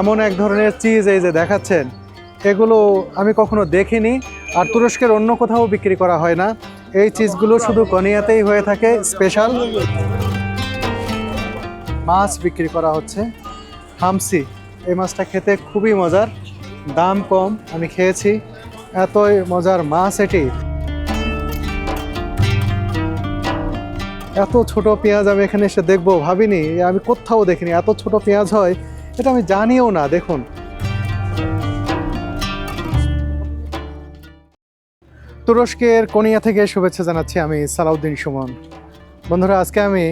এমন এক ধরনের চিজ এই যে দেখাচ্ছেন, এগুলো আমি কখনো দেখিনি আর তুরস্কের অন্য কোথাও বিক্রি করা হয় না। এই চিজগুলো শুধু কনিয়াতেই হয়ে থাকে স্পেশাল মাছ বিক্রি করা হচ্ছে। হামসি, এই মাছটা খেতে খুবই মজার, দাম কম, আমি খেয়েছি। এতই মজার মাছ এটি। এত ছোট পেঁয়াজ আমি এখানে এসে দেখব, ভাবিনি, আমি কোথাও দেখিনি। এত ছোট পেঁয়াজ হয় এটা আমি জানিও না, দেখুন। তুরস্কের কোনিয়া থেকে শুভেচ্ছা জানাচ্ছি আমি সালাউদ্দিন সুমন। বন্ধুরা, আজকে আমি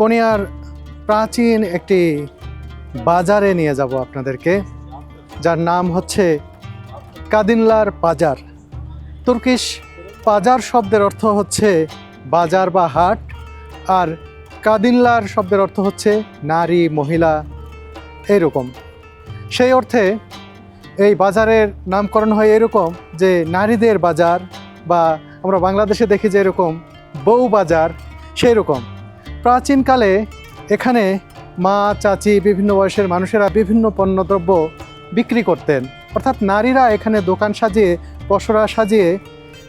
কোনিয়ার প্রাচীন একটি বাজারে নিয়ে যাব আপনাদেরকে, যার নাম হচ্ছে কাদিনলার বাজার। তুর্কিশ বাজার শব্দের অর্থ হচ্ছে বাজার বা হাট, আর কাদিনলার শব্দের অর্থ হচ্ছে নারী, মহিলা এইরকম। সেই অর্থে এই বাজারের নামকরণ হয় এরকম যে নারীদের বাজার বা আমরা বাংলাদেশে দেখি যে এরকম বউ বাজার সেই রকম প্রাচীনকালে এখানে মা, চাচি, বিভিন্ন বয়সের মানুষেরা বিভিন্ন পণ্যদ্রব্য বিক্রি করতেন। অর্থাৎ নারীরা এখানে দোকান সাজিয়ে পসরা সাজিয়ে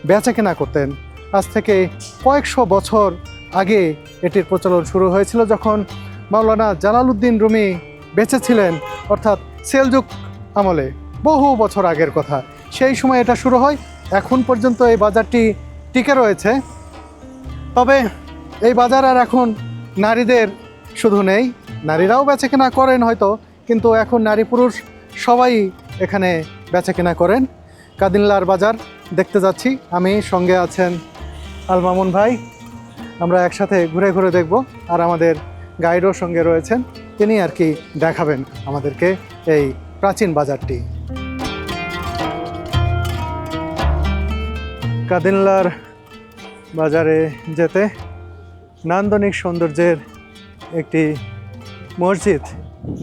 বেচা কেনা করতেন। আজ থেকে কয়েকশো বছর আগে এটির প্রচলন শুরু হয়েছিল যখন মাওলানা জালালউদ্দিন রুমি বেঁচে ছিলেন অর্থাৎ সেলযুগ আমলে বহু বছর আগের কথা। সেই সময় এটা শুরু হয়, এখন পর্যন্ত এই বাজারটি টিকে রয়েছে। তবে এই বাজার আর এখন নারীদের শুধু নেই, নারীরাও বেচা কেনা করেন হয়তো, কিন্তু এখন নারী পুরুষ সবাই এখানে বেচা কেনা করেন। কাদিনলার বাজার দেখতে যাচ্ছি, আমি সঙ্গে আছেন আলমামুন ভাই। আমরা একসাথে ঘুরে ঘুরে দেখব, আর আমাদের গাইডও সঙ্গে রয়েছেন। তিনি আর কি দেখাবেন আমাদেরকে এই প্রাচীন বাজারটি। কাদিনলার বাজারে যেতে নান্দনিক সৌন্দর্যের একটি মসজিদ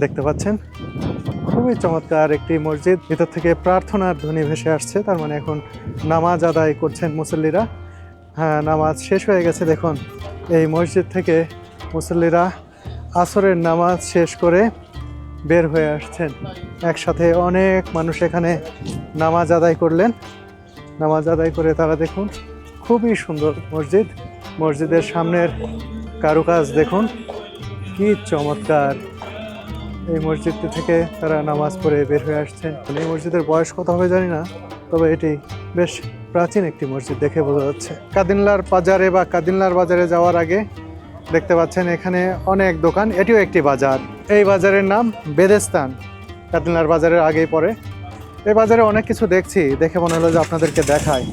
দেখতে পাচ্ছেন। খুবই চমৎকার একটি মসজিদ। ভিতর থেকে প্রার্থনার ধ্বনি ভেসে আসছে, তার মানে এখন নামাজ আদায় করছেন মুসল্লিরা। হ্যাঁ নামাজ শেষ হয়ে গেছে, দেখুন। এই মসজিদ থেকে মুসল্লিরা আসরের নামাজ শেষ করে বের হয়ে আসছেন। একসাথে অনেক মানুষ এখানে নামাজ আদায় করলেন। নামাজ আদায় করে তারা দেখুন, খুবই সুন্দর মসজিদ। মসজিদের সামনের কারুকাজ দেখুন, কি চমৎকার। এই মসজিদটি থেকে তারা নামাজ পড়ে বের হয়ে আসছেন। এই মসজিদের বয়স কত হবে জানি না, তবে এটি বেশ প্রাচীন একটি মসজিদ দেখে বোঝা যাচ্ছে। কাদিনলার বাজারে বা কাদিনলার বাজারে যাওয়ার আগে দেখতে পাচ্ছেন এখানে অনেক দোকান, এটিও একটি বাজার। এই বাজারের নাম বেদেস্তান। কাদিনলার বাজারের আগেই পড়ে। এই বাজারে অনেক কিছু দেখছি, দেখে মনে হলো যে আপনাদেরকে দেখায়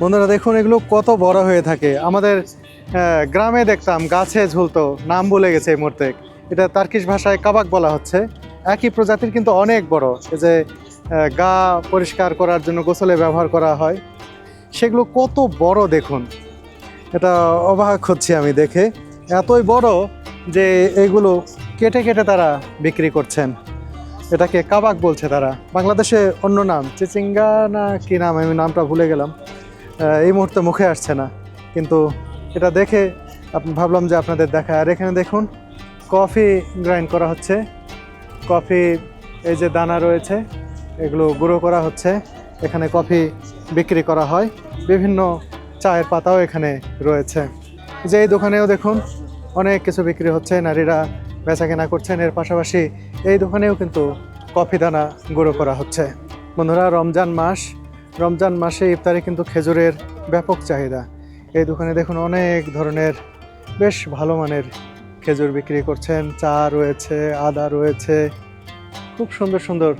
বন্ধুরা, দেখুন, এগুলো কত বড় হয়ে থাকে। আমাদের গ্রামে দেখতাম গাছে ঝুলতো, নাম ভুলে গেছে এই মুহূর্তে। এটা তার্কিশ ভাষায় কাবাক বলা হচ্ছে। একই প্রজাতির কিন্তু অনেক বড়। এই যে গা পরিষ্কার করার জন্য গোসলে ব্যবহার করা হয়। সেগুলো কত বড় দেখুন। এটা অবাক হচ্ছি আমি দেখে। এতই বড় যে এগুলো কেটে কেটে তারা বিক্রি করছেন। এটাকে কাবাক বলছে তারা। বাংলাদেশে অন্য নাম, চিচিঙ্গা না কি নাম? আমি নামটা ভুলে গেলাম। এই মুহূর্তে মুখে আসছে না। কিন্তু এটা দেখে ভাবলাম যে আপনাদের দেখা আর এখানে দেখুন, কফি গ্রাইন্ড করা হচ্ছে। কফি, এই যে দানা রয়েছে, এগুলো গুঁড়ো করা হচ্ছে। এখানে কফি বিক্রি করা হয়। বিভিন্ন চায়ের পাতাও এখানে রয়েছে। যে এই দোকানেও দেখুন অনেক কিছু বিক্রি হচ্ছে, নারীরা বেচা কেনা করছেন। এর পাশাপাশি এই দোকানেও কিন্তু কফি দানা গুঁড়ো করা হচ্ছে। বন্ধুরা, রমজান মাস, রমজান মাসে ইফতারে কিন্তু খেজুরের ব্যাপক চাহিদা। এই দোকানে দেখুন অনেক ধরনের বেশ ভালো মানের খেজুর বিক্রি করছেন। চা রয়েছে, আদা রয়েছে, খুব সুন্দর সুন্দর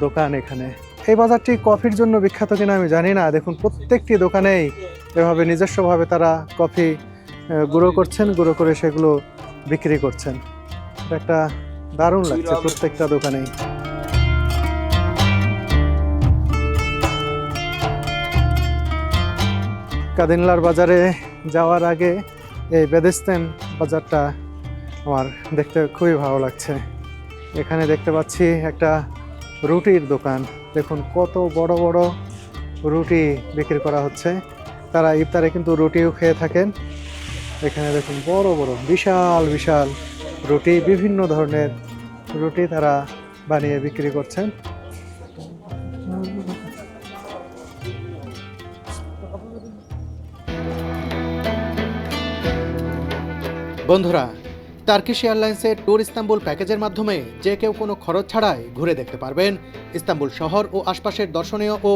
দোকান এখানে। এই বাজারটি কফির জন্য বিখ্যাত কিনা আমি জানি না। দেখুন, প্রত্যেকটি দোকানেই এভাবে নিজস্বভাবে তারা কফি গুঁড়ো করছেন গুঁড়ো করে সেগুলো বিক্রি করছেন। একটা দারুণ লাগছে প্রত্যেকটা দোকানেই কাদিনলার বাজারে যাওয়ার আগে এই বেদেস্তেন বাজারটা আমার দেখতে খুবই ভালো লাগছে। এখানে দেখতে পাচ্ছি একটা রুটির দোকান। দেখুন কত বড় বড় রুটি বিক্রি করা হচ্ছে। তারা ইফতারে কিন্তু রুটিও খেয়ে থাকেন। এখানে দেখুন বড় বড়, বিশাল বিশাল রুটি, বিভিন্ন ধরনের রুটি তারা বানিয়ে বিক্রি করছেন। বন্ধুরা টার্কিশ এয়ারলাইন্সের ট্যুর ইস্তাম্বুল প্যাকেজের মাধ্যমে যে কেউ কোনো খরচ ছাড়াই ঘুরে দেখতে পারবেন। ইস্তাম্বুল শহর ও আশপাশের দর্শনীয় ও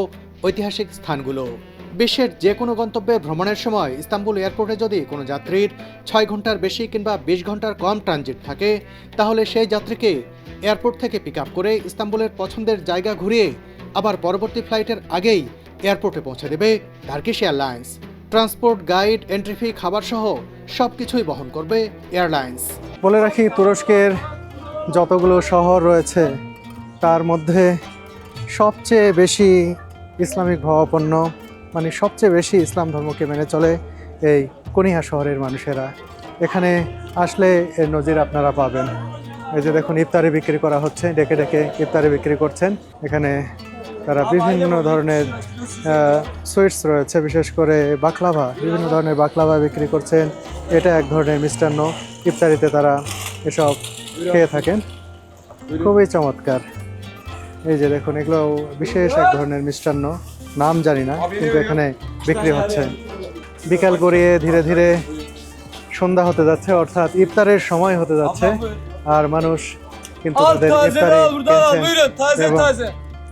ঐতিহাসিক স্থানগুলো। বিশ্বের যে কোনো গন্তব্যে ভ্রমণের সময় ইস্তাম্বুল এয়ারপোর্টে যদি কোনো যাত্রীর ছয় ঘণ্টার বেশি কিংবা বিশ ঘণ্টার কম ট্রানজিট থাকে, তাহলে সেই যাত্রীকে এয়ারপোর্ট থেকে পিক করে ইস্তাম্বুলের পছন্দের জায়গা ঘুরিয়ে আবার পরবর্তী ফ্লাইটের আগেই এয়ারপোর্টে পৌঁছে দেবে Turkish Airlines transport guide entry fee খাবার সহ সব কিছুই বহন করবে এয়ারলাইন্স বলে রাখি, তুরস্কের যতগুলো শহর রয়েছে, তার মধ্যে সবচেয়ে বেশি ইসলামিক ভাবাপন্ন মানে সবচেয়ে বেশি ইসলাম ধর্মকে মেনে চলে এই কনিহা শহরের মানুষেরা। এখানে আসলে এর নজির আপনারা পাবেন। এই যে দেখুন, ইফতারি বিক্রি করা হচ্ছে, ডেকে ডেকে ইফতারি বিক্রি করছেন। এখানে তারা বিভিন্ন ধরনের সুইটস রয়েছে, বিশেষ করে বাকলাভা, বিভিন্ন ধরনের বাকলাভা বিক্রি করছেন। এটা এক ধরনের মিষ্টান্ন। ইফতারিতে তারা এসব খেয়ে থাকেন। খুবই চমৎকার। এই যে দেখুন এগুলো বিশেষ এক ধরনের মিষ্টান্ন। নাম জানি না কিন্তু এখানে বিক্রি হচ্ছে। বিকাল গড়িয়ে ধীরে ধীরে সন্ধ্যা হতে যাচ্ছে অর্থাৎ ইফতারের সময় হতে যাচ্ছে। আর মানুষ কিন্তু তাদের ইফতারি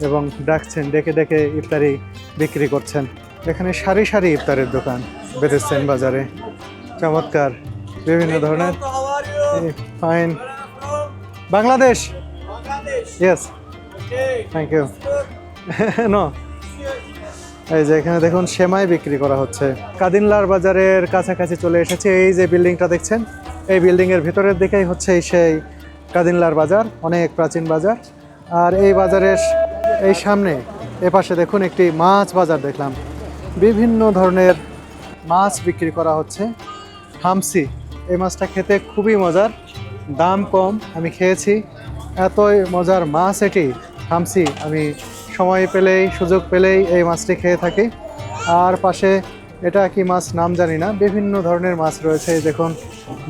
এবং ডাকছেন ডেকে ডেকে ইফতারি বিক্রি করছেন। এখানে সারি সারি ইফতারের দোকান বেঁধেছেন বাজারে। চমৎকার বিভিন্ন ধরনের? Fine? Bangladesh. Yes. Thank you. No এই যে এখানে দেখুন সেমাই বিক্রি করা হচ্ছে। কাদিনলার বাজারের কাছাকাছি চলে এসেছে। এই যে বিল্ডিংটা দেখছেন, এই বিল্ডিংয়ের ভিতরের দিকেই হচ্ছে এই সেই কাদিনলার বাজার, অনেক প্রাচীন বাজার। আর এই বাজারের এই সামনে, এপাশে দেখুন একটি মাছ বাজার দেখলাম। বিভিন্ন ধরনের মাছ বিক্রি করা হচ্ছে। হামসি, এই মাছটা খেতে খুবই মজার, দাম কম আমি খেয়েছি। এতই মজার মাছ এটি। হামসি, আমি সময় পেলেই, সুযোগ পেলেই এই মাছটি খেয়ে থাকি। আর পাশে এটা কি মাছ নাম জানি না, বিভিন্ন ধরনের মাছ রয়েছে। দেখুন,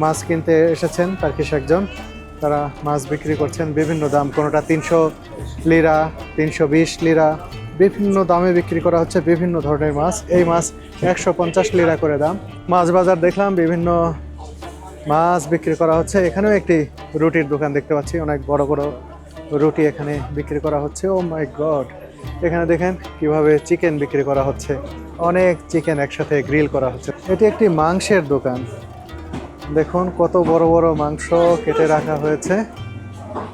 মাছ কিনতে এসেছেন তার্কিশ একজন। তারা মাছ বিক্রি করছেন বিভিন্ন দাম, কোনোটা তিনশো লিরা, তিনশো বিশ লিরা। বিভিন্ন দামে বিক্রি করা হচ্ছে বিভিন্ন ধরনের মাছ। এই মাছ একশো পঞ্চাশ লিরা করে দাম। মাছ বাজার দেখলাম, বিভিন্ন মাছ বিক্রি করা হচ্ছে। এখানেও একটি রুটির দোকান দেখতে পাচ্ছি, অনেক বড় বড় রুটি এখানে বিক্রি করা হচ্ছে। ও মাই গড এখানে দেখেন কীভাবে চিকেন বিক্রি করা হচ্ছে। অনেক চিকেন একসাথে গ্রিল করা হচ্ছে। এটি একটি মাংসের দোকান। দেখুন কত বড় বড় মাংস কেটে রাখা হয়েছে।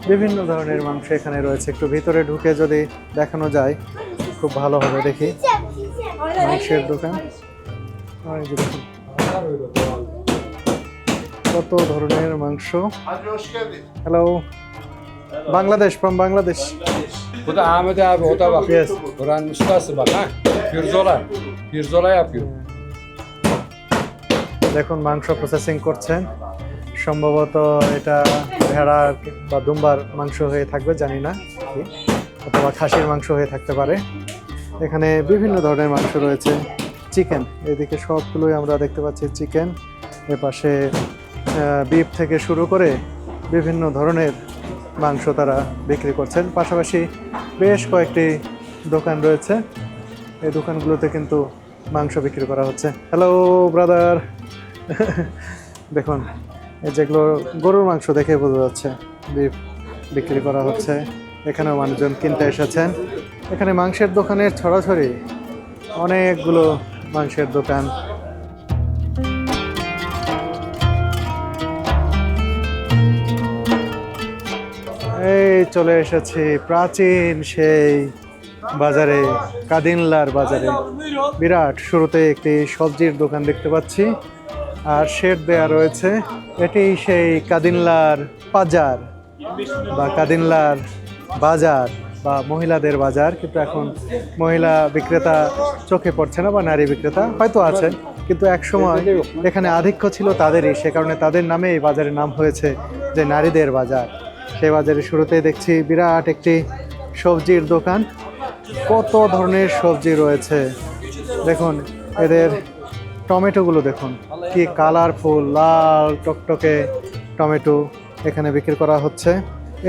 বিভিন্ন ধরনের মাংস এখানে রয়েছে। একটু ভিতরে ঢুকে যদি দেখানো যায় খুব ভালো হবে দেখি। মাংসের দোকান। কত ধরনের মাংস। Hello Bangladesh from Bangladesh Bu da Ahmet abi o da bak. Yes. Buranın ustası bak ha. Pirzola. Pirzola yapıyor. দেখুন মাংস প্রসেসিং করছেন সম্ভবত এটা ভেড়ার বা দুম্বার মাংস হয়ে থাকবে জানি না। অথবা খাসির মাংস হয়ে থাকতে পারে এখানে বিভিন্ন ধরনের মাংস রয়েছে চিকেন এদিকে সবগুলোই আমরা দেখতে পাচ্ছি চিকেন এপাশে বিফ থেকে শুরু করে বিভিন্ন ধরনের মাংস তারা বিক্রি করছেন। পাশাপাশি বেশ কয়েকটি দোকান রয়েছে। এই দোকানগুলোতে কিন্তু মাংস বিক্রি করা হচ্ছে। হ্যালো ব্রাদার দেখুন যেগুলো গরুর মাংস দেখে বোঝা যাচ্ছে বিফ বিক্রি করা হচ্ছে। এখানেও মানুষজন কিনতে এসেছেন। এখানে মাংসের দোকানের ছড়াছড়ি, অনেকগুলো মাংসের দোকান। চলে এসেছি প্রাচীন সেই বাজারে, কাদিনলার বাজারে। বিরাট শুরুতে একটি সবজির দোকান দেখতে পাচ্ছি, আর শেড দেয়া রয়েছে। এটি সেই কাদিনলার বাজার বা কাদিনলার বাজার বা মহিলাদের বাজার। কিন্তু এখন মহিলা বিক্রেতা চোখে পড়ছে না বা নারী বিক্রেতা হয়তো আছেন, কিন্তু এক সময় এখানে আধিক্য ছিল তাদেরই। সে কারণে তাদের নামে এই বাজারের নাম হয়েছে যে নারীদের বাজার। সেই বাজারে শুরুতেই দেখছি বিরাট একটি সবজির দোকান। কত ধরনের সবজি রয়েছে। দেখুন, এদের টমেটোগুলো দেখুন। কি কালারফুল, লাল, টকটকে টমেটো এখানে বিক্রি করা হচ্ছে।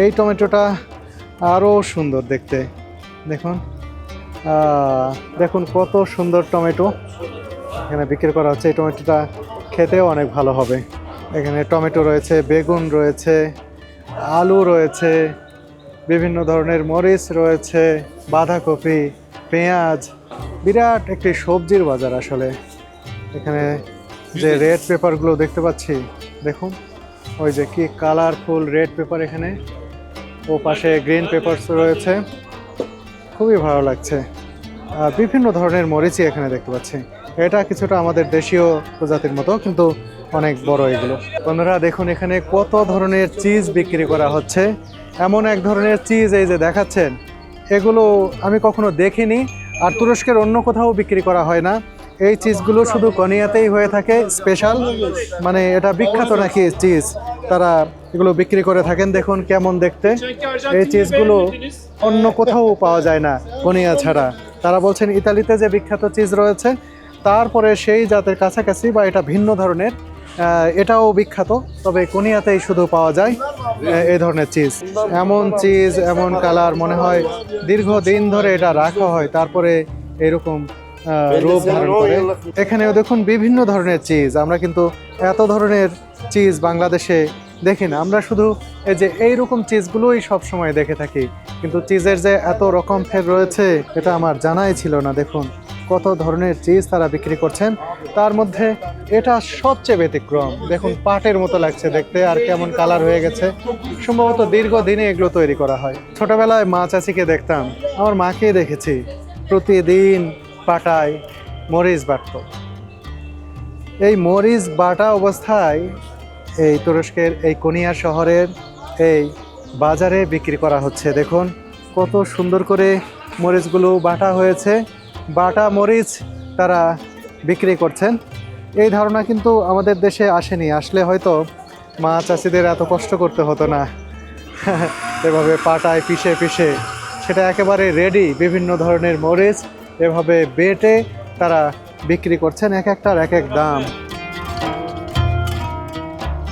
এই টমেটোটা আরও সুন্দর দেখতে। দেখুন দেখুন কত সুন্দর টমেটো এখানে বিক্রি করা হচ্ছে। এই টমেটোটা খেতেও অনেক ভালো হবে। এখানে টমেটো রয়েছে, বেগুন রয়েছে আলু রয়েছে বিভিন্ন ধরনের মরিচ রয়েছে বাঁধাকপি পেঁয়াজ। বিরাট একটি সবজির বাজার আসলে। এখানে যে রেড পেপারগুলো দেখতে পাচ্ছি দেখুন। ওই যে কি কালারফুল রেড পেপার এখানে। ও পাশে গ্রিন পেপারস রয়েছে। খুবই ভালো লাগছে। আর বিভিন্ন ধরনের মরিচই এখানে দেখতে পাচ্ছি। এটা কিছুটা আমাদের দেশীয় প্রজাতির মতো কিন্তু অনেক বড় এগুলো। বন্ধুরা, দেখুন এখানে কত ধরনের চিজ বিক্রি করা হচ্ছে। এমন এক ধরনের চিজ এই যে দেখাচ্ছেন, এগুলো আমি কখনো দেখিনি। আর তুরস্কের অন্য কোথাও বিক্রি করা হয় না। এই চিজগুলো শুধু কনিয়াতেই হয়ে থাকে স্পেশাল মানে এটা বিখ্যাত নাকি চিজ তারা এগুলো বিক্রি করে থাকেন, দেখুন কেমন দেখতে। এই চিজগুলো অন্য কোথাও পাওয়া যায় না, কনিয়া ছাড়া। তারা বলছেন, ইতালিতে যে বিখ্যাত চিজ রয়েছে, তারপরে সেই জাতের কাছাকাছি বা এটা ভিন্ন ধরনের। এটাও বিখ্যাত তবে কোনিয়াতেই শুধু পাওয়া যায় এই ধরনের চিজ এমন চিজ এমন কালার মনে হয় দীর্ঘদিন ধরে এটা রাখা হয় তারপরে এরকম রূপ ধারণ করে। এখানেও দেখুন বিভিন্ন ধরনের চিজ আমরা কিন্তু এত ধরনের চিজ বাংলাদেশে দেখি না। আমরা শুধু এই যে এইরকম চিজগুলোই সব সময় দেখে থাকি কিন্তু চিজের যে এত রকম ফের রয়েছে এটা আমার জানাই ছিল না দেখুন। কত ধরনের চিজ তারা বিক্রি করছেন, তার মধ্যে এটা সবচেয়ে ব্যতিক্রম। দেখুন, পাটের মতো লাগছে দেখতে আর কেমন কালার হয়ে গেছে। সম্ভবত দীর্ঘদিনে এগুলো তৈরি করা হয়। ছোটবেলায় মা চাচিকে দেখতাম, আমার মাকে দেখেছি, প্রতিদিন পাটায় মরিচ বাটতো। এই মরিচ বাটা অবস্থায় এই তুরস্কের এই কোনিয়া শহরের এই বাজারে বিক্রি করা হচ্ছে। দেখুন, কত সুন্দর করে মরিচগুলো বাটা হয়েছে। বাটা মরিচ তারা বিক্রি করছেন। এই ধারণা কিন্তু আমাদের দেশে আসেনি। আসলে হয়তো মা চাষিদের এত কষ্ট করতে হতো না। এভাবে পাটায় পিষে পিষে সেটা একেবারে রেডি বিভিন্ন ধরনের মরিচ এভাবে বেটে তারা বিক্রি করছেন এক একটার এক এক দাম।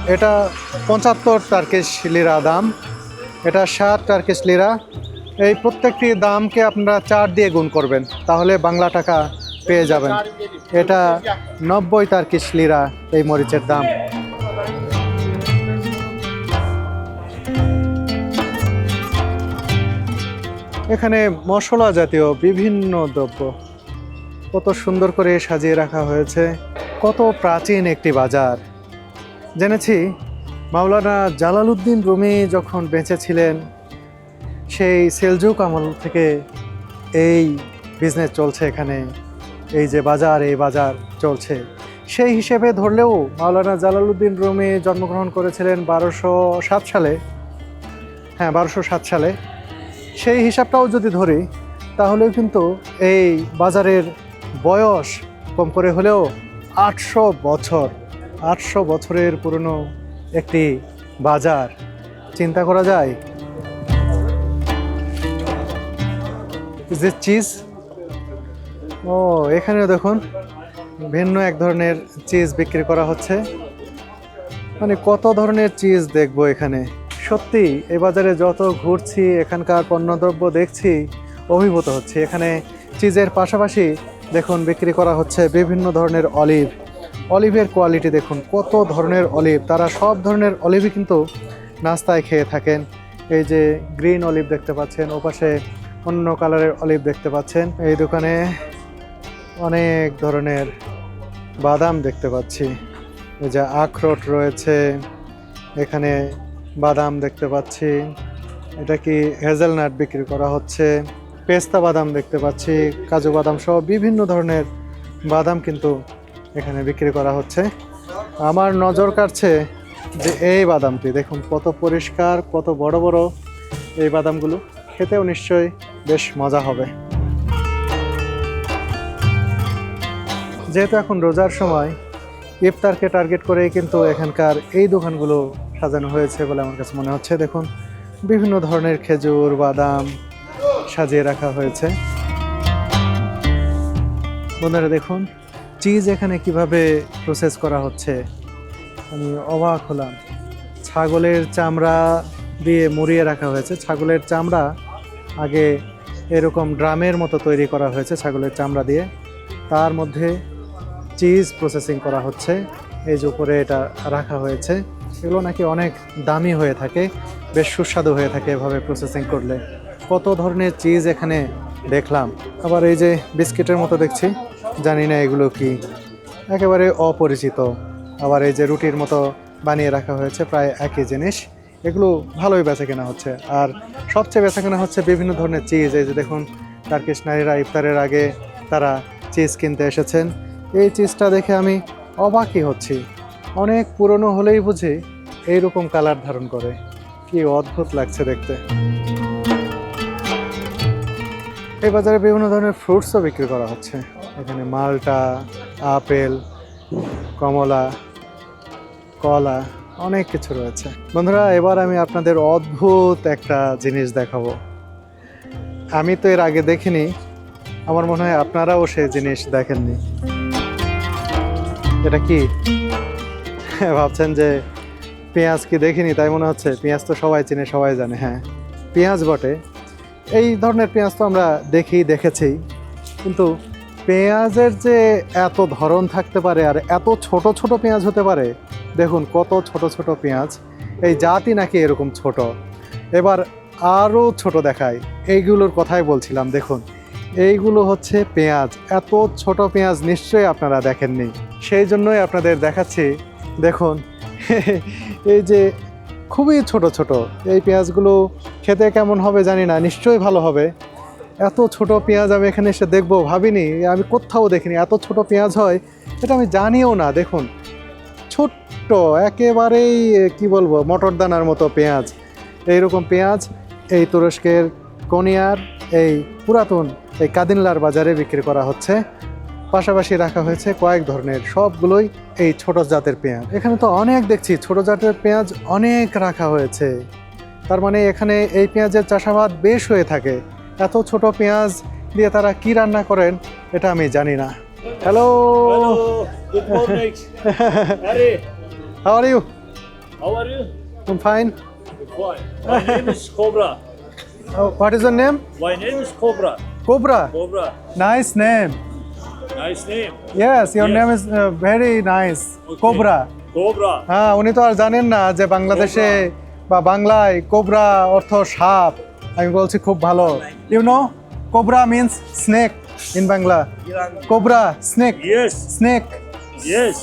এটা পঁচাত্তর টার্কিশ লিরা দাম। এটা ষাট টার্কিশ লিরা। এই প্রত্যেকটি দামকে আপনারা চার দিয়ে গুণ করবেন, তাহলে বাংলা টাকা পেয়ে যাবেন। এটা নব্বই টার্কিশ লিরা এই মরিচের দাম। এখানে মশলা জাতীয় বিভিন্ন দ্রব্য, কত সুন্দর করে সাজিয়ে রাখা হয়েছে, কত প্রাচীন একটি বাজার। জেনেছি, মাওলানা জালালউদ্দিন রুমি যখন বেঁচে ছিলেন সেই সেলজুক আমল থেকে এই বিজনেস চলছে এখানে। এই যে বাজার, এই বাজার চলছে। সেই হিসেবে ধরলেও মাওলানা জালালউদ্দিন রুমি জন্মগ্রহণ করেছিলেন বারোশো সাত সালে। হ্যাঁ বারোশো সাত সালে। সেই হিসাবটাও যদি ধরি, তাহলেও কিন্তু এই বাজারের বয়স কম করে হলেও আটশো বছর, আটশো বছরের পুরনো একটি বাজার। চিন্তা করা যায় যে চিজ ও, এখানেও দেখুন, ভিন্ন এক ধরনের চিজ বিক্রি করা হচ্ছে। মানে কত ধরনের চিজ দেখব এখানে? সত্যি এই বাজারে যত ঘুরছি, এখানকার পণ্যদ্রব্য দেখছি, অভিভূত হচ্ছে। এখানে চিজের পাশাপাশি দেখুন, বিক্রি করা হচ্ছে বিভিন্ন ধরনের অলিভ অলিভের কোয়ালিটি দেখুন, কত ধরনের অলিভ তারা সব ধরনের অলিভই কিন্তু নাস্তায় খেয়ে থাকেন। এই যে গ্রিন অলিভ দেখতে পাচ্ছেন, ওপাশে অন্য কালারের অলিভ দেখতে পাচ্ছেন। এই দোকানে অনেক ধরনের বাদাম দেখতে পাচ্ছি। এই যে আখরোট রয়েছে, এখানে বাদাম দেখতে পাচ্ছি। এটা কি হেজেলনাট বিক্রি করা হচ্ছে। পেস্তা বাদাম দেখতে পাচ্ছি, কাজু বাদাম সহ বিভিন্ন ধরনের বাদাম কিন্তু এখানে বিক্রি করা হচ্ছে। আমার নজর কাটছে যে এই বাদামটি, দেখুন কত পরিষ্কার, কত বড় বড় এই বাদামগুলো। খেতেও নিশ্চয়ই বেশ মজা হবে। যেহেতু এখন রোজার সময়, ইফতারকে টার্গেট করেই কিন্তু এখানকার এই দোকানগুলো সাজানো হয়েছে বলে আমার কাছে মনে হচ্ছে। দেখুন, বিভিন্ন ধরনের খেজুর, বাদাম সাজিয়ে রাখা হয়েছে। বন্ধুরা, দেখুন, চিজ এখানে কীভাবে প্রসেস করা হচ্ছে। আমি অবাক হলাম। ছাগলের চামড়া দিয়ে মুড়িয়ে রাখা হয়েছে। ছাগলের চামড়া আগে এরকম ড্রামের মতো তৈরি করা হয়েছে ছাগলের চামড়া দিয়ে। তার মধ্যে চিজ প্রসেসিং করা হচ্ছে। এই যে উপরে এটা রাখা হয়েছে। এগুলো নাকি অনেক দামি হয়ে থাকে, বেশ সুস্বাদু হয়ে থাকে এভাবে প্রসেসিং করলে। কত ধরনের চিজ এখানে দেখলাম। আবার এই যে বিস্কিটের মতো দেখছি, জানি না এগুলো কি। একেবারে অপরিচিত। আবার এই যে রুটির মতো বানিয়ে রাখা হয়েছে, প্রায় একই জিনিস। এগুলো ভালোই বেচা কেনা হচ্ছে। আর সবচেয়ে বেচা কেনা হচ্ছে বিভিন্ন ধরনের চিজ এই যে দেখুন টার্কিশ নারীরা ইফতারের আগে তারা চিজ কিনতে এসেছেন। এই চিজটা দেখে আমি অবাকই হচ্ছি। অনেক পুরনো হলেই বুঝি এইরকম কালার ধারণ করে। কি অদ্ভুত লাগছে দেখতে। এই বাজারে বিভিন্ন ধরনের ফ্রুটসও বিক্রি করা হচ্ছে। এখানে মালটা, আপেল, কমলা, কলা অনেক কিছু রয়েছে। বন্ধুরা, এবার আমি আপনাদের অদ্ভুত একটা জিনিস দেখাবো। আমি তো এর আগে দেখিনি, আমার মনে হয় আপনারাও সেই জিনিস দেখেননি। এটা কি? ভাবছেন যে পেঁয়াজ কি দেখিনি? তাই মনে হচ্ছে পেঁয়াজ তো সবাই চিনে, সবাই জানে হ্যাঁ। পেঁয়াজ বটে। এই ধরনের পেঁয়াজ তো আমরা দেখি দেখেছি কিন্তু পেঁয়াজের যে এত ধরন থাকতে পারে আর এত ছোট ছোট পেঁয়াজ হতে পারে দেখুন কত ছোট ছোট পেঁয়াজ। এই জাতি নাকি এরকম ছোট। এবার আরও ছোট দেখায় এইগুলোর কথাই বলছিলাম, দেখুন। এইগুলো হচ্ছে পেঁয়াজ। এত ছোট পেঁয়াজ নিশ্চয়ই আপনারা দেখেননি। সেই জন্যই আপনাদের দেখাচ্ছি। দেখুন, এই যে খুবই ছোট ছোট। এই পেঁয়াজগুলো খেতে কেমন হবে জানি না, নিশ্চয়ই ভালো হবে। এত ছোট পেঁয়াজ আমি এখানে এসে দেখব, ভাবিনি। আমি কোথাও দেখিনি। এত ছোট পেঁয়াজ হয়, এটা আমি জানিও না। দেখুন ছোট্ট, একেবারেই কি বলব, মটর দানার মতো পেঁয়াজ। এইরকম পেঁয়াজ, এই তুরস্কের কোনিয়ার, এই পুরাতন, এই কাদিনলার বাজারে বিক্রি করা হচ্ছে। পাশাপাশি রাখা হয়েছে কয়েক ধরনের, সবগুলোই এই ছোট জাতের পেঁয়াজ। এখানে তো অনেক দেখছি, ছোট জাতের পেঁয়াজ অনেক রাখা হয়েছে। তার মানে এখানে এই পেঁয়াজের চাষাবাদ বেশ হয়ে থাকে। এত ছোট পেঁয়াজ দিয়ে তারা কি রান্না করেন, এটা আমি জানি না। Hello Hello. Good morning. Harry, how are you how are you? I fine Fine. My name is Cobra. What is your name My name is Cobra. Cobra Cobra. Nice name Nice name. Yes your Yes. Name is very nice Okay. Cobra Cobra. হ্যাঁ উনি তো আর জানেন না যে বাংলাদেশে বা বাংলায় cobra অর্থ সাপ আমি বলছি খুব ভালো you know Cobra means snake in Bangla. Cobra snake. Yes. Snake. Yes.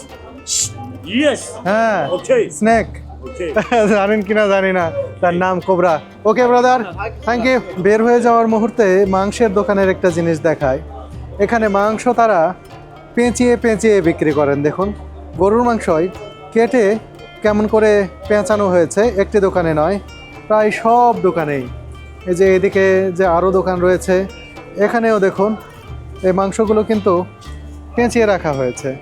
Yes. হ্যাঁ Okay. স্নেক। Okay. জানেন কিনা জানি না। তার নাম cobra. Okay brother thank you বের হয়ে যাওয়ার মুহূর্তে মাংসের দোকানের একটা জিনিস দেখায়। এখানে মাংস তারা পেঁচিয়ে পেঁচিয়ে বিক্রি করেন দেখুন। গরুর মাংসই কেটে কেমন করে পেঁচানো হয়েছে একটি দোকানে নয় প্রায় সব দোকানেই। এই যে এদিকে যে আরও দোকান রয়েছে এখানেও দেখুন এই মাংসগুলো কিন্তু পেঁচিয়ে রাখা হয়েছে।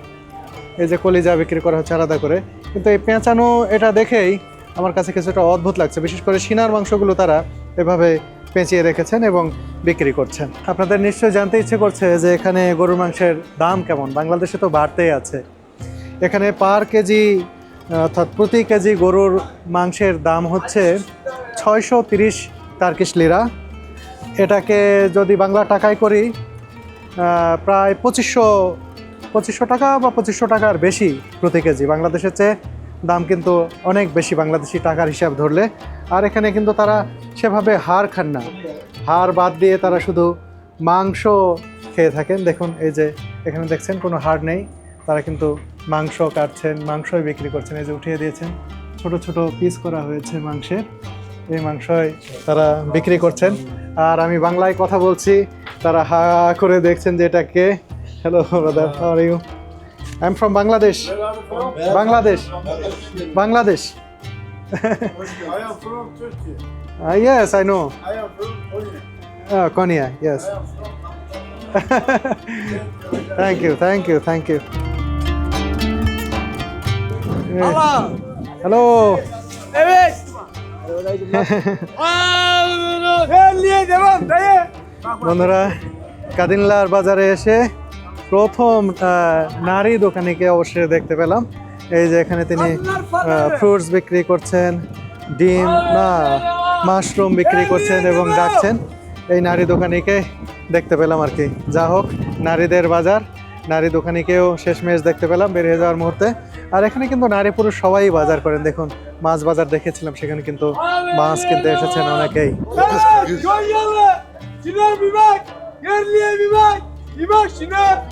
এই যে কলিজা বিক্রি করা হচ্ছে আলাদা করে। কিন্তু এই পেঁচানো এটা দেখেই আমার কাছে কিছুটা অদ্ভুত লাগছে। বিশেষ করে সিনার মাংসগুলো তারা এভাবে পেঁচিয়ে রেখেছেন এবং বিক্রি করছেন। আপনাদের নিশ্চয়ই জানতে ইচ্ছে করছে যে এখানে গরুর মাংসের দাম কেমন? বাংলাদেশে তো বাড়তেই আছে। এখানে পার কেজি, অর্থাৎ প্রতি কেজি গরুর মাংসের দাম হচ্ছে ছয়শো তিরিশ টার্কিশ লিরা। এটাকে যদি বাংলা টাকায় করি প্রায় পঁচিশশো পঁচিশশো টাকা বা পঁচিশশো টাকার বেশি প্রতি কেজি। বাংলাদেশের চেয়ে দাম কিন্তু অনেক বেশি বাংলাদেশি টাকার হিসাব ধরলে। আর এখানে কিন্তু তারা সেভাবে হাড় খান না। হাড় বাদ দিয়ে তারা শুধু মাংস খেয়ে থাকেন। দেখুন, এই যে এখানে দেখছেন, কোনো হাড় নেই। তারা কিন্তু মাংস কাটছেন, মাংসই বিক্রি করছেন। এই যে উঠিয়ে দিয়েছেন, ছোট ছোট পিস করা হয়েছে মাংসের। এই মাংসই তারা বিক্রি করছেন। আর আমি বাংলায় কথা বলছি। তারা হা করে দেখছেন যে এটা কে? Hello brother are you I am from Bangladesh Bangladesh Bangladesh. Yes I know. Konya yes thank you thank you thank you hello Evet. Elliye devam dayı. বন্ধুরা, কাদিনলার বাজারে এসে প্রথম নারী দোকানিকে অবশ্যই দেখতে পেলাম। এই যে এখানে তিনি ফ্রুটস বিক্রি করছেন, ডিম, না, মাশরুম বিক্রি করছেন এবং ডাকছেন এই নারী দোকানিকে দেখতে পেলাম আর কি। যা হোক, নারীদের বাজার, নারী দোকানিকেও শেষমেশ দেখতে পেলাম বেরিয়ে যাওয়ার মুহূর্তে। আর এখানে কিন্তু নারী পুরুষ সবাই বাজার করেন। দেখুন, মাছ বাজার দেখেছিলাম, সেখানে কিন্তু মাছ কিনতে এসেছেন অনেকেই। Çınar bir bak. Yerliye bir bak. Bir bak şuna.